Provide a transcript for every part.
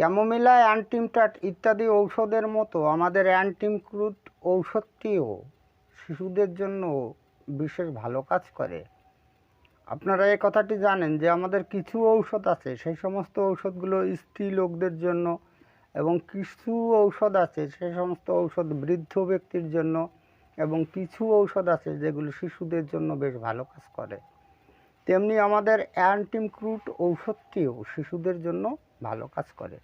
Chamomilla অ্যান্টিমটাট ইত্যাদি ঔষধের মতো আমাদের অ্যান্টিমক্রুট ঔষধটিও শিশুদের জন্য বিশেষ ভালো কাজ করে। আপনারা এই কথাটি জানেন যে আমাদের কিছু ঔষধ আছে, সেই সমস্ত ঔষধগুলো স্ত্রী লোকদের জন্য এবং কিছু ঔষধ আছে, সেই সমস্ত ঔষধ বৃদ্ধ ব্যক্তির জন্য এবং কিছু ঔষধ আছে যেগুলো শিশুদের জন্য বেশ ভালো কাজ করে। তেমনি আমাদের অ্যান্টিমক্রুট ঔষধটিও শিশুদের জন্য ভালো কাজ করে।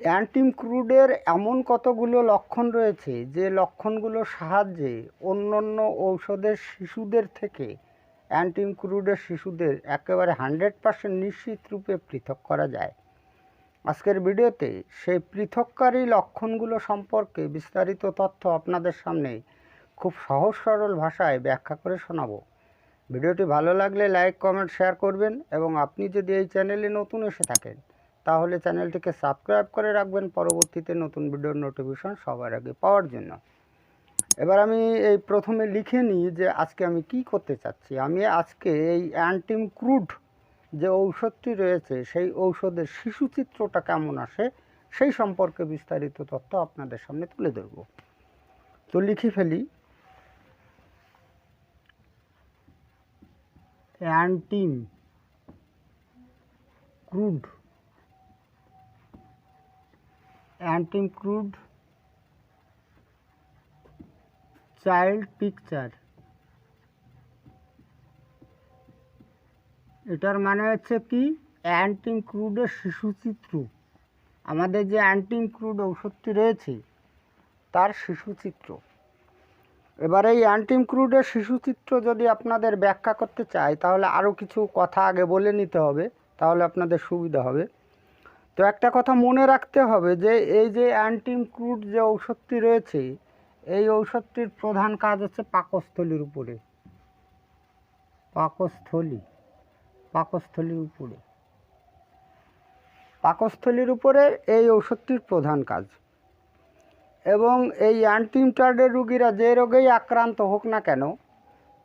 অ্যান্টিম ক্রুডের এমন কতগুলো লক্ষণ রয়েছে যে লক্ষণগুলোর সাহায্যে অন্যান্য ঔষধের শিশুদের থেকে অ্যান্টিম ক্রুডের শিশুদের একেবারে হান্ড্রেড পার্সেন্ট নিশ্চিত রূপে পৃথক করা যায়। আজকের ভিডিওতে সেই পৃথককারী লক্ষণগুলো সম্পর্কে বিস্তারিত তথ্য আপনাদের সামনে খুব সহজ সরল ভাষায় ব্যাখ্যা করে শোনাবো। ভিডিওটি ভালো লাগলে লাইক, কমেন্ট, শেয়ার করবেন এবং আপনি যদি এই চ্যানেলে নতুন এসে থাকেন, তাহলে চ্যানেলটিকে সাবস্ক্রাইব করে রাখবেন পরবর্তীতে নতুন ভিডিওর নোটিফিকেশন সবার আগে পাওয়ার জন্য। এবার আমি এই প্রথমে লিখে নিই যে আজকে আমি কি করতে চাচ্ছি। আমি আজকে এই অ্যান্টিম ক্রুড যে ঔষধটি রয়েছে, সেই ঔষধের শিশু চিত্রটা কেমন আসে, সেই সম্পর্কে বিস্তারিত তথ্য আপনাদের সামনে তুলে ধরব। তো লিখে ফেলি antim crude antim crude child picture. এটার মানে হচ্ছে কি? অ্যান্টিম ক্রুডের শিশুচিত্র। আমাদের যে অ্যান্টিম ক্রুড ঔষধটি রয়েছে, তার শিশুচিত্র। এবার এই অ্যান্টিম ক্রুডের শিশুচিত্র যদি আপনাদের ব্যাখ্যা করতে চাই, তাহলে আরও কিছু কথা আগে বলে নিতে হবে, তাহলে আপনাদের সুবিধা হবে। তো একটা কথা মনে রাখতে হবে যে, এই যে অ্যান্টিম ক্রুড যে ঔষধটি রয়েছে, এই ঔষধটির প্রধান কাজ হচ্ছে পাকস্থলীর উপরে। পাকস্থলী, পাকস্থলীর উপরে। পাকস্থলীর উপরে এই ঔষধটির প্রধান কাজ। এবং এই অ্যান্টিমটার্ডের রুগীরা যে রোগেই আক্রান্ত হোক না কেন,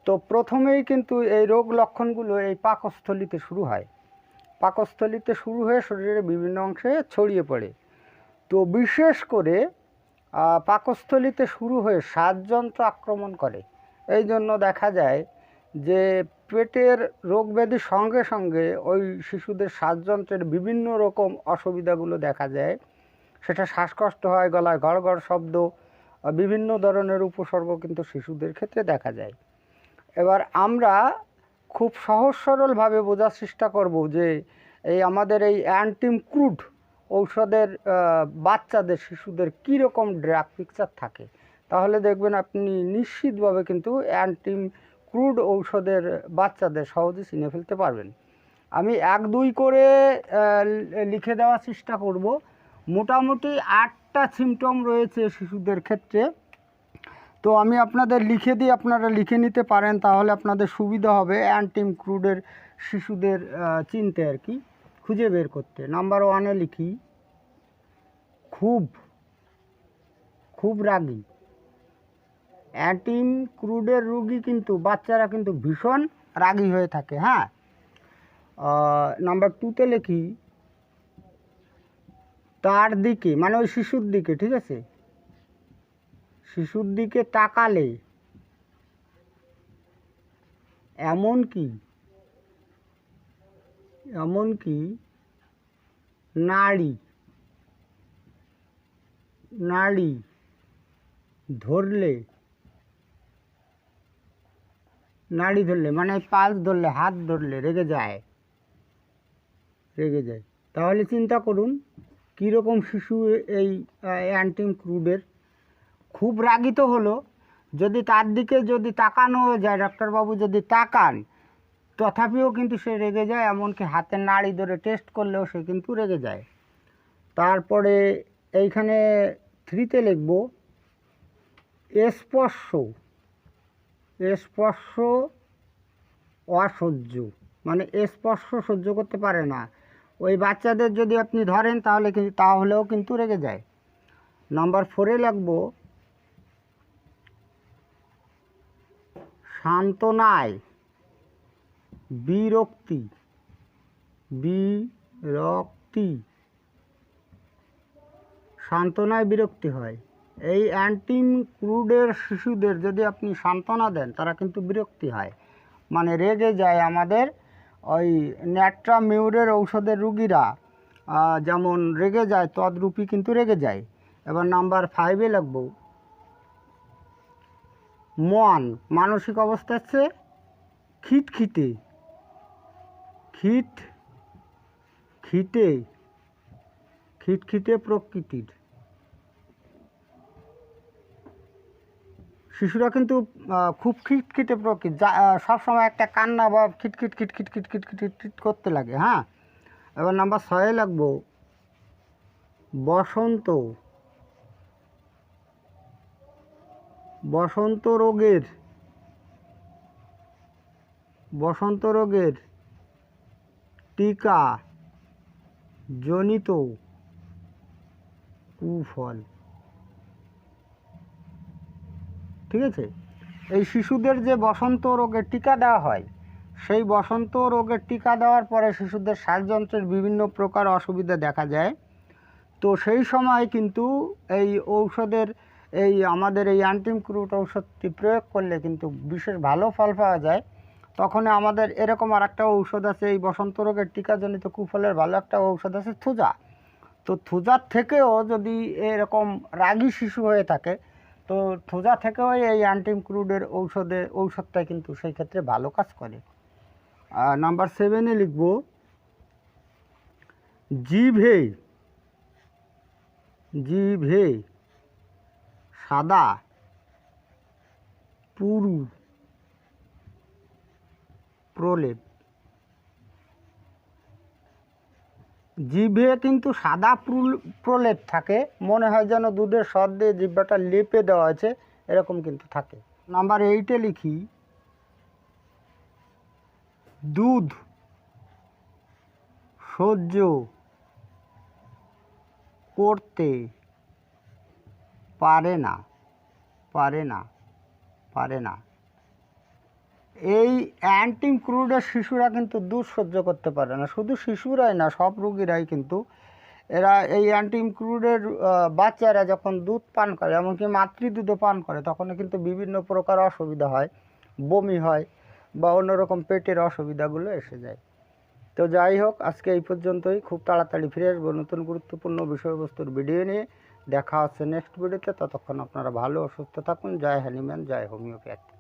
তো প্রথমেই কিন্তু এই রোগ লক্ষণগুলো এই পাকস্থলীতে শুরু হয়। পাকস্থলীতে শুরু হয়ে শরীরের বিভিন্ন অংশে ছড়িয়ে পড়ে। তো বিশেষ করে পাকস্থলীতে শুরু হয়ে শ্বাসযন্ত্র আক্রমণ করে। এই জন্য দেখা যায় যে পেটের রোগ ব্যাধির সঙ্গে সঙ্গে ওই শিশুদের শ্বাসযন্ত্রের বিভিন্ন রকম অসুবিধাগুলো দেখা যায়। সেটা শ্বাসকষ্ট হয়, গলায় গড় গড় শব্দ বিভিন্ন ধরনের উপসর্গ কিন্তু শিশুদের ক্ষেত্রে দেখা যায়। এবার আমরা খুব সহজ সরলভাবে বোঝার চেষ্টা করব যে এই আমাদের এই অ্যান্টিম ক্রুড ঔষধের বাচ্চাদের, শিশুদের কী রকম ড্রাগ পিকচার থাকে। তাহলে দেখবেন আপনি নিশ্চিতভাবে কিন্তু অ্যান্টিম ক্রুড ঔষধের বাচ্চাদের সহজে চিনে ফেলতে পারবেন। আমি এক দুই করে লিখে দেওয়ার চেষ্টা করব। মোটামুটি আটটা সিমটম রয়েছে শিশুদের ক্ষেত্রে। তো আমি আপনাদের লিখে দিই, আপনারা লিখে নিতে পারেন, তাহলে আপনাদের সুবিধা হবে অ্যান্টিম ক্রুডের শিশুদের চিনতে আর কি। খুঁজে বের করতে। নাম্বার ওয়ানে লিখি, খুব খুব রাগী। অ্যান্টিম ক্রুডের রুগী কিন্তু, বাচ্চারা কিন্তু ভীষণ রাগী হয়ে থাকে হ্যাঁ? নাম্বার টুতে লিখি তার দিকে মানে ওই শিশুর দিকে, ঠিক আছে? শিশুর দিকে তাকালে এমন কি এমন কি নাড়ি নাড়ি ধরলে নাড়ি ধরলে মানে পালস ধরলে, হাত ধরলে, রেগে যায় রেগে যায়। তাহলে চিন্তা করুন কীরকম শিশু এই অ্যান্টিম ক্রুডের? খুব রাগিত হলো। যদি তার দিকে যদি তাকানো যায়, ডাক্তারবাবু যদি তাকান, তথাপিও কিন্তু সে রেগে যায়, এমনকি হাতের নাড়ি ধরে টেস্ট করলেও সে কিন্তু রেগে যায়। তারপরে এইখানে থ্রিতে লিখব, স্পর্শ স্পর্শ অসহ্য। মানে স্পর্শ সহ্য করতে পারে না। ওই বাচ্চাদের যদি আপনি ধরেন তাহলে কিন্তু তাহলেও কিন্তু রেগে যায়। নাম্বার ফোরে লিখব, সান্ত্বনায় বিরক্তি বিরক্তি। সান্ত্বনায় বিরক্তি হয়। এই অ্যান্টিম ক্রুডের শিশুদের যদি আপনি সান্ত্বনা দেন, তারা কিন্তু বিরক্তি হয়। মানে রেগে যায় আমাদের ওই ন্যাট্রা মিউরের ঔষধের রুগীরা যেমন রেগে যায়, তদ্রূপী কিন্তু রেগে যায়। এবার নাম্বার ফাইভে লাগবো মন, মানসিক অবস্থা হচ্ছে খিটখিটে। খিট, খিটে, খিটখিটে প্রকৃতির। শিশুরা কিন্তু খুব খিটখিটে প্রকৃতি যা সবসময় একটা কান্না বা খিটখিট খিটখিট খিটখিট খিটখিট করতে লাগে হ্যাঁ? এবার নাম্বার ছয়ে লাগবো, বসন্ত। বসন্ত রোগের বসন্ত রোগের টিকা, জনিত কুফল। ঠিক আছে? এই শিশুদের যে বসন্ত রোগের টিকা দেওয়া হয়, সেই বসন্ত রোগের টিকা দেওয়ার পরে শিশুদের শ্বাসযন্ত্রের বিভিন্ন প্রকার অসুবিধা দেখা যায়। তো সেই সময় কিন্তু এই ঔষধের, এই আমাদের এই অ্যান্টিম ক্রুট ঔষধটি প্রয়োগ করলে কিন্তু বিশেষ ভালো ফল পাওয়া যায়। তখন আমাদের এরকম আর একটা ঔষধ আছে, এই বসন্ত রোগের টিকাজনিত কুফলের ভালো একটা ঔষধ আছে থুজা। তো থুজার থেকেও যদি এরকম রাগী শিশু হয়ে থাকে তো থুজা থেকেও এই অ্যান্টিম ক্রুডের ঔষধে ঔষধটা কিন্তু সেই ক্ষেত্রে ভালো কাজ করে। নাম্বার সেভেনে লিখব, জিভে জিভে সাদা, পুরু, প্রলেপ। জিভে কিন্তু সাদা প্রুল- প্রলেপ থাকে। মনে হয় যেন দুধের সদ দিয়ে জিভ্বাটা লেপে দেওয়া আছে এরকম কিন্তু থাকে। নাম্বার এইটে লিখি, দুধ সহ্য করতে পারে না পারে না পারে না। এই অ্যান্টিম ক্রুডের শিশুরা কিন্তু দুধ সহ্য করতে পারে না। শুধু শিশুরাই না, সব রুগীরাই কিন্তু এরা এই অ্যান্টিম ক্রুডের বাচ্চারা যখন দুধ পান করে, এমনকি মাতৃদুধও পান করে তখন কিন্তু বিভিন্ন প্রকার অসুবিধা হয়, বমি হয় বা অন্যরকম পেটের অসুবিধাগুলো এসে যায়। তো যাই হোক, আজকে এই পর্যন্তই। খুব তাড়াতাড়ি ফিরে আসব নতুন গুরুত্বপূর্ণ বিষয়বস্তুর ভিডিও নিয়ে। দেখা হচ্ছে নেক্সট ভিডিওতে ততক্ষণ আপনারা ভালো সুস্থ থাকুন। জয় হ্যানিম্যান জয় হোমিওপ্যাথি।